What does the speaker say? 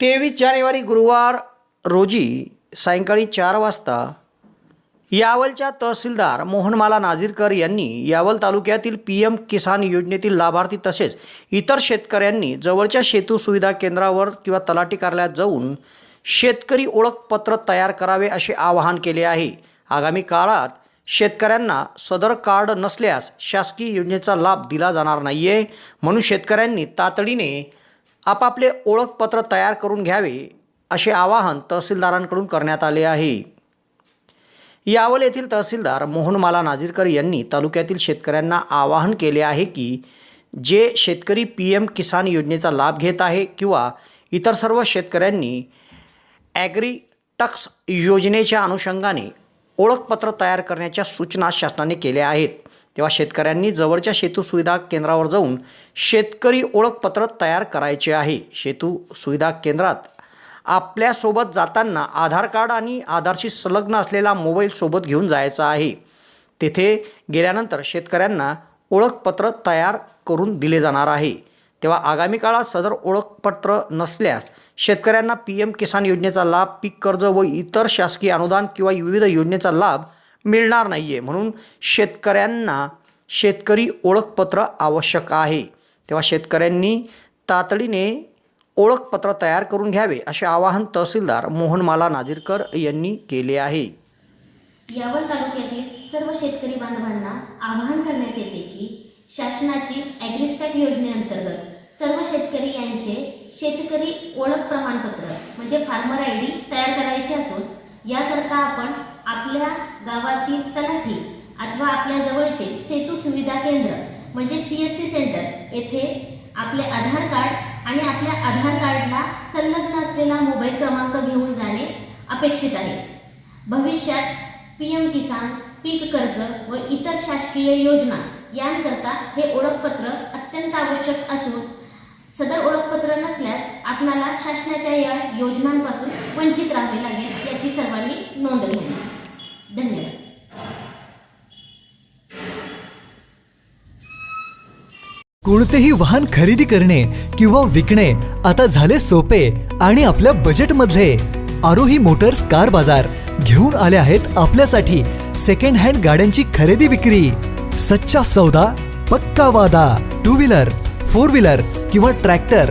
तेवीस जानेवारी गुरुवार रोजी सायंकाळी चार वाजता यावलच्या तहसीलदार मोहनमाला नाझीरकर यांनी यावल तालुक्यातील पी एम किसान योजनेतील लाभार्थी तसेच इतर शेतकऱ्यांनी जवळच्या शेतू सुविधा केंद्रावर किंवा तलाठी कार्यालयात जाऊन शेतकरी ओळखपत्र तयार करावे असे आवाहन केले आहे. आगामी काळात शेतकऱ्यांना सदर कार्ड नसल्यास शासकीय योजनेचा लाभ दिला जाणार नाही आहे म्हणून शेतकऱ्यांनी तातडीने आपापले ओळखपत्र तयार करून घ्यावे असे आवाहन तहसीलदारांकडून करण्यात आले आहे. यावल येथील तहसीलदार मोहनमाला नाजीरकर यांनी तालुक्यातील शेतकऱ्यांना आवाहन केले आहे की जे शेतकरी पी एम किसान योजनेचा लाभ घेत आहे किंवा इतर सर्व शेतकऱ्यांनी ॲग्री टक्स योजनेच्या अनुषंगाने ओळखपत्र तयार करण्याच्या सूचना शासनाने केल्या आहेत. तेव्हा शेतकऱ्यांनी जवळच्या शेतू सुविधा केंद्रावर जाऊन शेतकरी ओळखपत्र तयार करायचे आहे. शेतू सुविधा केंद्रात आपल्यासोबत जाताना आधार कार्ड आणि आधारशी संलग्न असलेला मोबाईल सोबत घेऊन जायचा आहे. तेथे गेल्यानंतर शेतकऱ्यांना ओळखपत्र तयार करून दिले जाणार आहे. तेव्हा आगामी काळात सदर ओळखपत्र नसल्यास शेतकऱ्यांना पी एम किसान योजनेचा लाभ पीक कर्ज व इतर शासकीय अनुदान किंवा विविध योजनेचा लाभ मिळणार नाही आहे म्हणून शेतकऱ्यांना शेतकरी ओळखपत्र आवश्यक आहे. तेव्हा शेतकऱ्यांनी तातडीने ओळखपत्र तयार करून घ्यावे असे आवाहन तहसीलदार मोहनमाला नाझीरकर यांनी केले आहे. यावल तालुक्यातील सर्व शेतकरी बांधवांना आवाहन करण्यात येते की शासनाची ॲग्रिस्टॅक योजनेअंतर्गत सर्व शेतकरी यांचे शेतकरी ओळख प्रमाणपत्र म्हणजे फार्मर आय डी तयार करायचे असून याकरता आपण आपल्या गावातील तलाठी अथवा आपल्या जवळचे सेतू सुविधा केंद्र म्हणजे सी एस सी सेंटर येथे आपले आधार कार्ड आणि आपल्या आधार कार्डला संलग्न असलेला मोबाईल क्रमांक घेऊन जाणे अपेक्षित आहे. भविष्यात पी एम किसान पीक कर्ज व इतर शासकीय योजना यांकरता हे ओळखपत्र अत्यंत आवश्यक असून सदर ओळखपत्र नसल्यास आपणाला शासनाच्या या योजनांपासून वंचित राहावे लागेल याची सर्वांनी नोंद घ्यावी. धन्यवाद. कोणतेही वाहन खरेदी करणे किंवा विकणे आता झाले सोपे आणि आपल्या बजेटमधले आरोही मोटर्स कार बाजार घेऊन आले आहेत आपल्यासाठी सेकंड हँड गाड्यांची खरेदी विक्री. सच्चा सौदा पक्का वादा टू व्हीलर फोर व्हीलर किंवा ट्रॅक्टर